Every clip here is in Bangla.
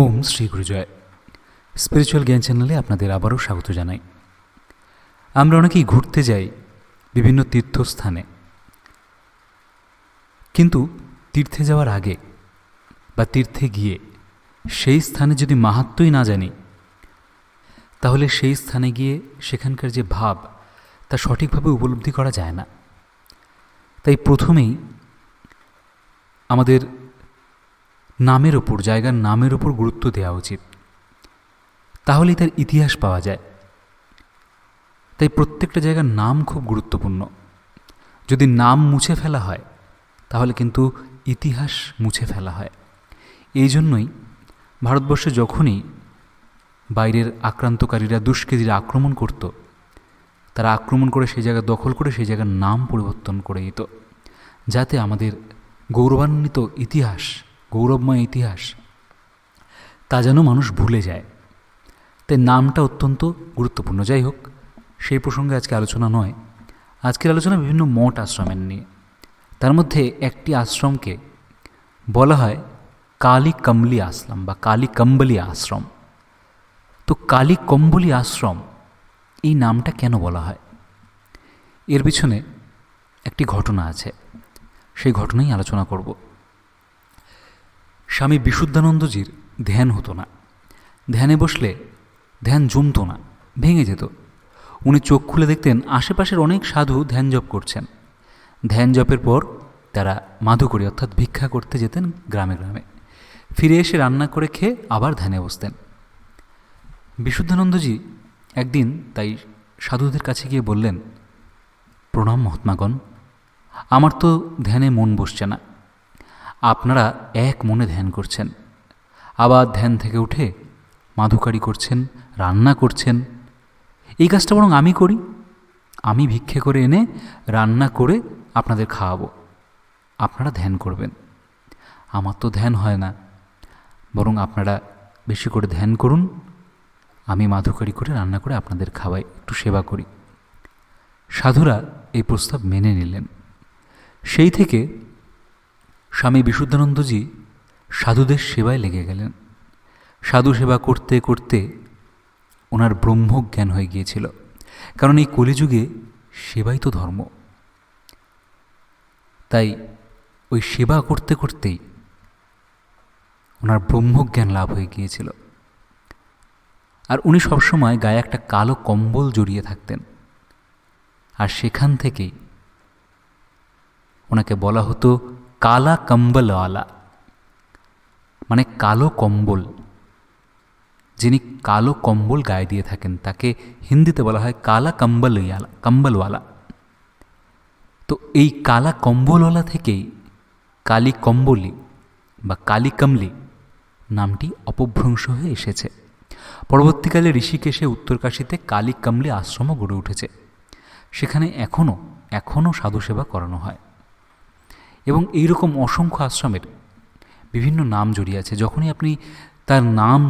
ওম শ্রী গুরুজয়। স্পিরিচুয়াল জ্ঞান চ্যানেলে আপনাদের আবারও স্বাগত জানাই। আমরা অনেকেই ঘুরতে যাই বিভিন্ন তীর্থস্থানে। কিন্তু তীর্থে যাওয়ার আগে বা তীর্থে গিয়ে সেই স্থানে যদি মাহাত্মই না জানি, তাহলে সেই স্থানে গিয়ে সেখানকার যে ভাব, তা সঠিকভাবে উপলব্ধি করা যায় না। তাই প্রথমেই আমাদের নামের ওপর, জায়গার নামের ওপর গুরুত্ব দেওয়া উচিত। তাহলেই তার ইতিহাস পাওয়া যায়। তাই প্রত্যেকটা জায়গার নাম খুব গুরুত্বপূর্ণ। যদি নাম মুছে ফেলা হয়, তাহলে কিন্তু ইতিহাস মুছে ফেলা হয়। এই জন্যই ভারতবর্ষে যখনই বাইরের আক্রান্তকারীরা দুষ্কৃতীরা আক্রমণ করত, তারা আক্রমণ করে সেই জায়গা দখল করে সেই জায়গার নাম পরিবর্তন করে দিত যাতে আমাদের গৌরবান্বিত ইতিহাস গৌরবময় ইতিহাস। তা যেন মানুষ ভুলে যায়। তাই নামটা অত্যন্ত গুরুত্বপূর্ণ। যাই হোক, সেই প্রসঙ্গে আজকে আলোচনা নয়। আজকের আলোচনা বিভিন্ন মঠ আশ্রমের নিয়ে। তার মধ্যে একটি আশ্রমকে বলা হয় কালী কম্বলি আশ্রম বা কালী কম্বলি আশ্রম। তো কালী কম্বলি আশ্রম, এই নামটা কেন বলা হয়? এর পিছনে একটি ঘটনা আছে। সেই ঘটনাই আলোচনা করব। স্বামী বিশুদ্ধানন্দজির ধ্যান হতো না। ধ্যানে বসলে ধ্যান জমতো না, ভেঙে যেত। উনি চোখ খুলে দেখতেন আশেপাশের অনেক সাধু ধ্যান জপ করছেন। ধ্যান জপের পর তারা মাধুকরী অর্থাৎ ভিক্ষা করতে যেতেন গ্রামে গ্রামে। ফিরে এসে রান্না করে খেয়ে আবার ধ্যানে বসতেন। বিশুদ্ধানন্দজি একদিন তাই সাধুদের কাছে গিয়ে বললেন, প্রণাম মহাত্মাগণ, আমার তো ধ্যানে মন বসছে না। আপনারা এক মনে ধ্যান করছেন। আবার ধ্যান থেকে উঠে মাধুকারি করছেন, রান্না করছেন। এই কাজটা বরং আমি করি। আমি ভিক্ষে করে এনে রান্না করে আপনাদের খাওয়াবো। আপনারা ধ্যান করবেন। আমার তো ধ্যান হয় না। বরং আপনারা বেশি করে ধ্যান করুন। আমি মাধুকারি করে রান্না করে আপনাদের খাওয়াই, একটু সেবা করি। সাধুরা এই প্রস্তাব মেনে নিলেন। সেই থেকে স্বামী বিশুদ্ধানন্দজি সাধুদের সেবায় লেগে গেলেন। সাধু সেবা করতে করতে ওনার ব্রহ্মজ্ঞান হয়ে গিয়েছিল, কারণ এই কলিযুগে সেবাই তো ধর্ম। তাই ওই সেবা করতে করতেই ওনার ব্রহ্মজ্ঞান লাভ হয়ে গিয়েছিল। আর উনি সবসময় গায়ে একটা কালো কম্বল জড়িয়ে থাকতেন। আর সেখান থেকেই ওনাকে বলা হতো কালা কম্বলওয়ালা মানে কালো কম্বল। যিনি কালো কম্বল গায়ে দিয়ে থাকেন, তাকে হিন্দিতে বলা হয় কালা কম্বলওয়ালা কম্বলওয়ালা। তো এই কালা কম্বলওয়ালা থেকেই কালী কম্বলি বা কালী কমলি নামটি অপভ্রংশ হয়ে এসেছে। পরবর্তীকালে ঋষিকেশে, উত্তরকাশীতে কালী কমলি আশ্রমও গড়ে উঠেছে। সেখানে এখনও এখনও সাধুসেবা করানো হয়। এবং এইরকম অসংখ্য আশ্রমের বিভিন্ন নাম জড়িয়ে আছে। যখনই আপনি তার নাম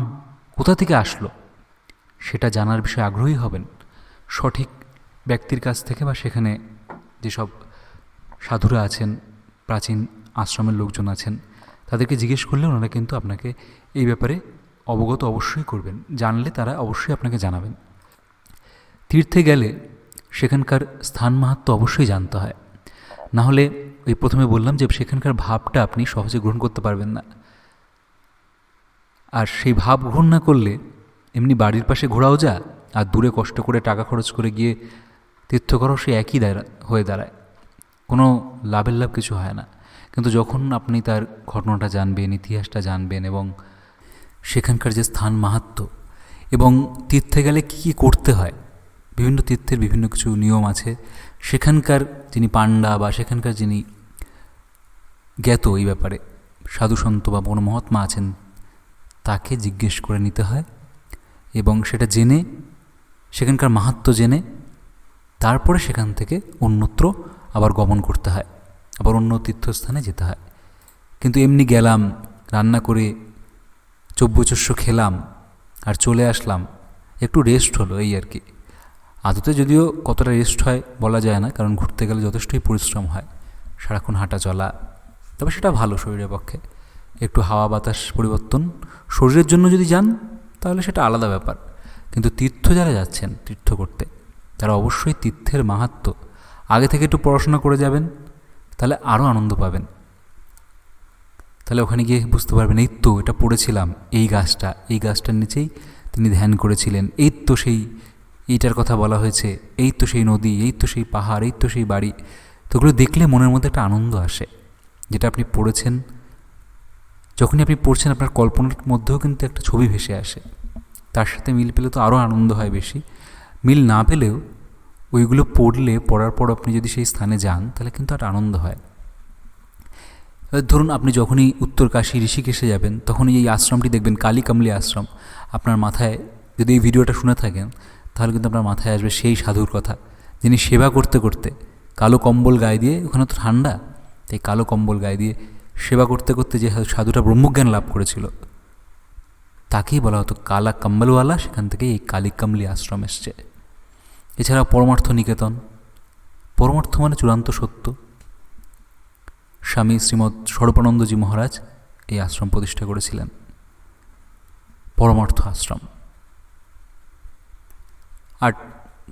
কোথা থেকে আসলো, সেটা জানার বিষয়ে আগ্রহী হবেন। সঠিক ব্যক্তির কাছ থেকে বা সেখানে যেসব সাধুরা আছেন, প্রাচীন আশ্রমের লোকজন আছেন, তাদেরকে জিজ্ঞেস করলে ওনারা কিন্তু আপনাকে এই ব্যাপারে অবগত অবশ্যই করবেন। জানলে তারা অবশ্যই আপনাকে জানাবেন। তীর্থে গেলে সেখানকার স্থান মাহাত্ম অবশ্যই জানতে হয়। না হলে ওই প্রথমে বললাম যে সেখানকার ভাবটা আপনি সহজে গ্রহণ করতে পারবেন না। আর সেই ভাব গ্রহণ না করলে এমনি বাড়ির পাশে ঘোরাও যা, আর দূরে কষ্ট করে টাকা খরচ করে গিয়ে তীর্থ করাও সে একই হয়ে দাঁড়ায়। কোনো লাভের লাভ কিছু হয় না। কিন্তু যখন আপনি তার ঘটনাটা জানবেন, ইতিহাসটা জানবেন এবং সেখানকার যে স্থান মাহাত্ম এবং তীর্থে গেলে কী কী করতে হয় বিভিন্ন তীর্থের বিভিন্ন কিছু নিয়ম আছে। সেখানকার যিনি পাণ্ডা বা সেখানকার যিনি জ্ঞাত এই ব্যাপারে সাধুসন্ত বা বন মহাত্মা আছেন, তাকে জিজ্ঞেস করে নিতে হয় এবং সেটা জেনে, সেখানকার মাহাত্ম জেনে, তারপরে সেখান থেকে অন্যত্র আবার গমন করতে হয়, আবার অন্য তীর্থস্থানে যেতে হয়। কিন্তু এমনি গেলাম, রান্না করে চব্বচস্য খেলাম আর চলে আসলাম, একটু রেস্ট হলো এই আর কি। আদতে যদিও কতটা রেস্ট হয় বলা যায় না, কারণ ঘুরতে গেলে যথেষ্টই পরিশ্রম হয়, সারাক্ষণ হাঁটা চলা, তবে সেটা ভালো শরীরের পক্ষে। একটু হাওয়া বাতাস পরিবর্তন, শরীরের জন্য যদি যান, তাহলে সেটা আলাদা ব্যাপার। কিন্তু তীর্থ যারা যাচ্ছেন তীর্থ করতে, তারা অবশ্যই তীর্থের মাহাত্ম, আগে থেকে একটু পড়াশোনা করে যাবেন, তাহলে আরও আনন্দ পাবেন। তাহলে ওখানে গিয়ে বুঝতে পারবেন, এই তো এটা পড়েছিলাম, এই গাছটা, এই গাছটার নিচেই তিনি ধ্যান করেছিলেন, এই তো সেই এইটার কথা বলা হয়েছে, এই তো সেই নদী, এই তো সেই পাহাড়, এই তো সেই বাড়ি। তো ওগুলো দেখলে মনের মধ্যে একটা আনন্দ আসে, যেটা আপনি পড়েছেন। যখনই আপনি পড়ছেন, আপনার কল্পনার মধ্যেও কিন্তু একটা ছবি ভেসে আসে। তার সাথে মিল পেলে তো আরও আনন্দ হয় বেশি। মিল না পেলেও ওইগুলো পড়লে, পড়ার পর আপনি যদি সেই স্থানে যান, তাহলে কিন্তু একটা আনন্দ হয়। ধরুন, আপনি যখনই উত্তরকাশী, ঋষিকেশে যাবেন, তখনই এই আশ্রমটি দেখবেন কালী কামলি আশ্রম। আপনার মাথায় যদি এই ভিডিওটা শুনে থাকেন তাহলে কিন্তু আপনার মাথায় আসবে সেই সাধুর কথা। যিনি সেবা করতে করতে কালো কম্বল গায়ে দিয়ে, ওখানে তো ঠান্ডা, তাই কালো কম্বল গায়ে দিয়ে সেবা করতে করতে যে সাধুটা ব্রহ্মজ্ঞান লাভ করেছিল, তাকেই বলা হতো কালা কম্বলওয়ালা, সেখান থেকে এই কালী আশ্রম এসছে। এছাড়া পরমার্থ নিকেতন, পরমার্থ মানে চূড়ান্ত সত্য। স্বামী শ্রীমৎ স্বরূপানন্দজি মহারাজ এই আশ্রম প্রতিষ্ঠা করেছিলেন। পরমার্থ আশ্রম। আর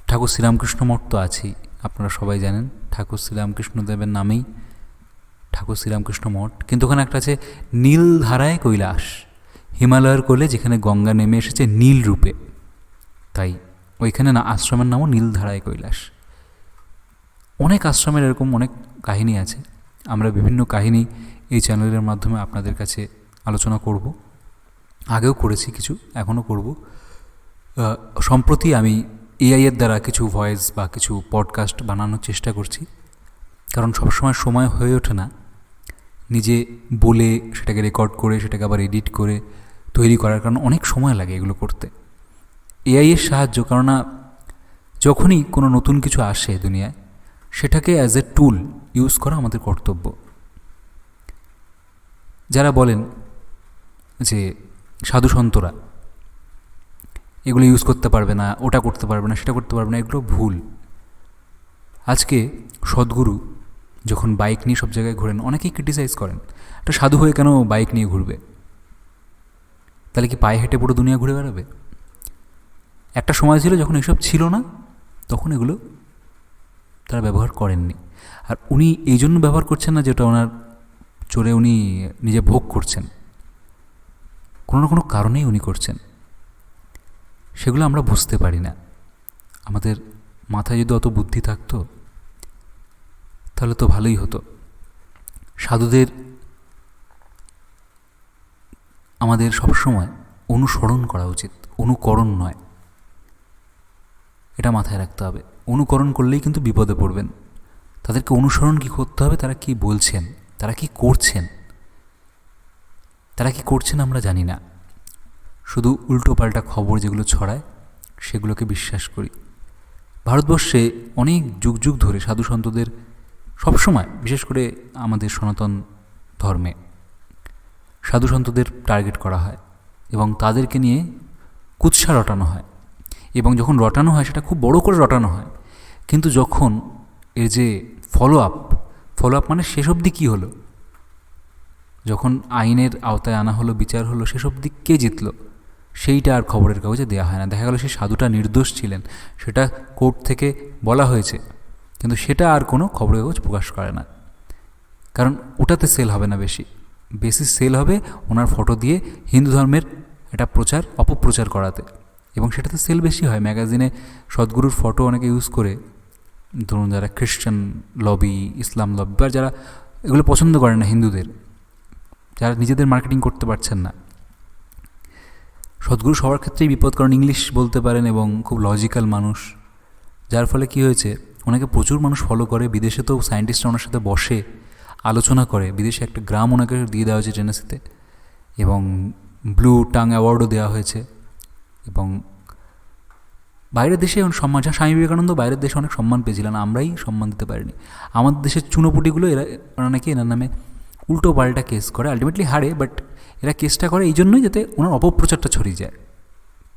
ঠাকুর শ্রীরামকৃষ্ণ মঠ তো আছেই, আপনারা সবাই জানেন, ঠাকুর শ্রীরামকৃষ্ণদেবের নামেই ঠাকুর শ্রীরামকৃষ্ণ মঠ। কিন্তু ওখানে একটা আছে নীলধারায় কৈলাস, হিমালয়ের কোলে যেখানে গঙ্গা নেমে এসেছে নীল রূপে। তাই ওইখানে না, আশ্রমের নামও নীলধারায় কৈলাস। অনেক আশ্রমের এরকম অনেক কাহিনী আছে। আমরা বিভিন্ন কাহিনী এই চ্যানেলের মাধ্যমে আপনাদের কাছে আলোচনা করব। আগেও করেছি কিছু, এখনও করব। সম্প্রতি আমি এআইয়ের দ্বারা কিছু ভয়েস বা কিছু পডকাস্ট বানানোর চেষ্টা করছি। কারণ সবসময় সময় হয়ে ওঠে না। নিজে বলে সেটাকে রেকর্ড করে, সেটাকে আবার এডিট করে তৈরি করার কারণ অনেক সময় লাগে এগুলো করতে। এআইয়ের সাহায্য, কেননা যখনই কোনো নতুন কিছু আসে দুনিয়ায়, সেটাকে অ্যাজ এ টুল ইউজ করা আমাদের কর্তব্য। যারা বলেন যে সাধু সন্তরা এগুলো ইউজ করতে পারবে না, ওটা করতে পারবে না, সেটা করতে পারবে না, এগুলো ভুল। আজকে সদ্গুরু যখন বাইক নিয়ে সব জায়গায় ঘোরেন, অনেকেই ক্রিটিসাইজ করেন একটা সাধু হয়ে কেন বাইক নিয়ে ঘুরবে? তাহলে কি পায়ে হেঁটে পুরো দুনিয়া ঘুরে বেড়াবে? একটা সময় ছিল যখন এসব ছিল না, তখন এগুলো তারা ব্যবহার করেননি। আর উনি এই জন্য ব্যবহার করছেন না যেটা ওনার চড়ে উনি নিজে ভোগ করছেন। কোনো না কোনো কারণেই উনি করছেন। সেগুলো আমরা বুঝতে পারি না। আমাদের মাথায় যদি অত বুদ্ধি থাকতো, তাহলে তো ভালোই হতো। সাধুদের আমাদের সবসময় অনুসরণ করা উচিত, অনুকরণ নয়। এটা মাথায় রাখতে হবে। অনুকরণ করলেই কিন্তু বিপদে পড়বেন। তাদেরকে অনুসরণ কি করতে হবে, তারা কি বলছেন, তারা কি করছেন, তারা কি করছেন আমরা জানি না। শুধু উল্টোপাল্টা খবর যেগুলো ছড়ায়, সেগুলোকে বিশ্বাস করি। ভারতবর্ষে অনেক যুগ যুগ ধরে সাধু সন্তদের সবসময়, বিশেষ করে আমাদের সনাতন ধর্মে, সাধু সন্তদের টার্গেট করা হয় এবং তাদেরকে নিয়ে কুৎসা রটানো হয়। এবং যখন রটানো হয়, সেটা খুব বড় করে রটানো হয়, কিন্তু যখন এর যে ফলো আপ ফলো আপ মানে শেষ অবধি কী হলো? যখন আইনের আওতায় আনা হলো, বিচার হলো সেসব দিক কে জিতলো? সেইটা আর খবরের কাগজে দেওয়া হয় না। দেখা গেল সেই সাধুটা নির্দোষ ছিলেন। সেটা কোর্ট থেকে বলা হয়েছে। কিন্তু সেটা আর কোনো খবরের কাগজ প্রকাশ করে না। কারণ ওটাতে সেল হবে না বেশি। বেশি সেল হবে ওনার ফটো দিয়ে হিন্দু ধর্মের একটা প্রচার, অপপ্রচার করাতে। এবং সেটাতে সেল বেশি হয়। ম্যাগাজিনে সদ্গুরুর ফটো অনেকে ইউজ করে। ধরুন যারা খ্রিশ্চান লবি ইসলাম লবি বা যারা এগুলো পছন্দ করে না হিন্দুদের, যারা নিজেদের মার্কেটিং করতে পারছেন না। সদ্গুরু সবার ক্ষেত্রেই বিপদ কারণ ইংলিশ বলতে পারেন এবং খুব লজিক্যাল মানুষ। যার ফলে কি হয়েছে ওনাকে প্রচুর মানুষ ফলো করে, বিদেশে তো সায়েন্টিস্টরা ওনার সাথে বসে, আলোচনা করে, বিদেশে একটা গ্রাম ওনাকে দিয়ে দেওয়া হয়েছে টেনেসিতে এবং ব্লু টাং অ্যাওয়ার্ডও দেওয়া হয়েছে এবং বাইরের দেশে সম্মান, যা স্বামী বিবেকানন্দ বাইরের দেশে অনেক সম্মান পেয়েছিলেন, আমরাই সম্মান দিতে পারিনি। আমাদের দেশের চুনোপুটিগুলো এরা ওরা নাকি এনার নামে উল্টো পাল্টা কেস করে আলটিমেটলি হারে বাট এরা কেসটা করে এই জন্যই যাতে ওনার অপপ্রচারটা ছড়িয়ে যায়।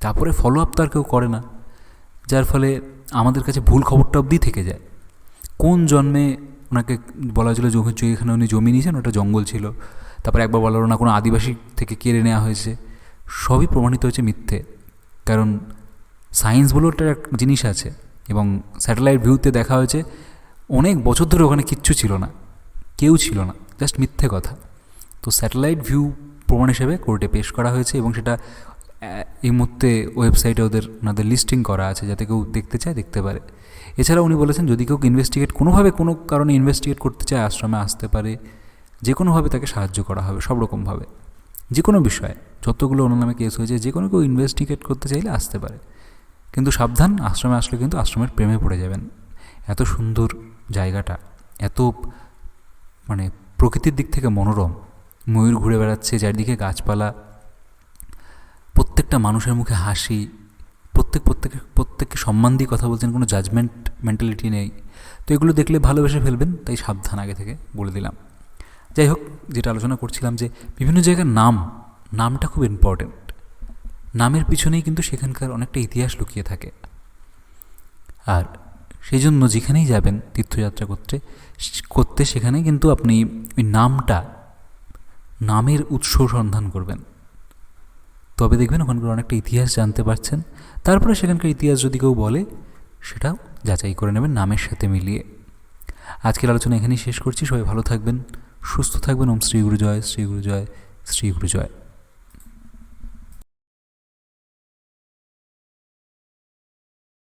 তারপরে ফলো আপ তো আর কেউ করে না, যার ফলে আমাদের কাছে ভুল খবরটা অবধি থেকে যায়। কোন জন্মে ওনাকে বলা হয়েছিল যে এখানে উনি জমি নিয়েছেন, ওটা জঙ্গল ছিল। তারপরে একবার বলা না, কোনো আদিবাসী থেকে কেড়ে নেওয়া হয়েছে। সবই প্রমাণিত হয়েছে মিথ্যে, কারণ সায়েন্স বলে একটা জিনিস আছে এবং স্যাটেলাইট ভিউতে দেখা হয়েছে, অনেক বছর ধরে ওখানে কিচ্ছু ছিল না, কেউ ছিল না। জাস্ট মিথ্যে কথা। তো স্যাটেলাইট ভিউ প্রমাণ হিসেবে কোর্টে পেশ করা হয়েছে এবং সেটা এই মুহূর্তে ওয়েবসাইটে ওদের, ওনাদের লিস্টিং করা আছে যাতে কেউ দেখতে চায়, দেখতে পারে। এছাড়া উনি বলেছেন, যদি কেউ ইনভেস্টিগেট কোনোভাবে কোনো কারণে ইনভেস্টিগেট করতে চায়, আশ্রমে আসতে পারে যে কোনোভাবে তাকে সাহায্য করা হবে, সব রকমভাবে। যে কোনো বিষয়ে, যতগুলো ওনার নামে কেস হয়েছে যে কোনো কেউ ইনভেস্টিগেট করতে চাইলে আসতে পারে। কিন্তু সাবধান, আশ্রমে আসলে কিন্তু আশ্রমের প্রেমে পড়ে যাবেন। এত সুন্দর জায়গাটা, এত মানে প্রকৃতির দিক থেকে মনোরম। ময়ূর ঘুরে বেড়াচ্ছে, চারিদিকে গাছপালা। প্রত্যেকটা মানুষের মুখে হাসি। প্রত্যেক প্রত্যেক, প্রত্যেককে সম্মান দিয়ে কথা বলছেন, কোনো জাজমেন্ট মেন্টালিটি নেই। তো এগুলো দেখলে ভালোবেসে ফেলবেন, তাই সাবধান আগে থেকে বলে দিলাম। যাই হোক, যেটা আলোচনা করছিলাম যে, বিভিন্ন জায়গার নাম, নামটা খুব ইম্পর্ট্যান্ট নামের পিছনেই কিন্তু সেখানকার অনেকটা ইতিহাস লুকিয়ে থাকে। আর সেই জন্য যেখানেই যাবেন তীর্থযাত্রা করতে করতে সেখানে কিন্তু আপনি ওই নামটা, নামের উৎস সন্ধান করবেন। তবে দেখবেন ওখানকার অনেকটা ইতিহাস জানতে পারছেন। তারপরে সেখানকার ইতিহাস যদি কেউ বলে, সেটাও যাচাই করে নেবেন নামের সাথে মিলিয়ে। আজকের আলোচনা এখানেই শেষ করছি। সবাই ভালো থাকবেন, সুস্থ থাকবেন। ওম শ্রী গুরু জয় শ্রী গুরু জয় শ্রী গুরু জয়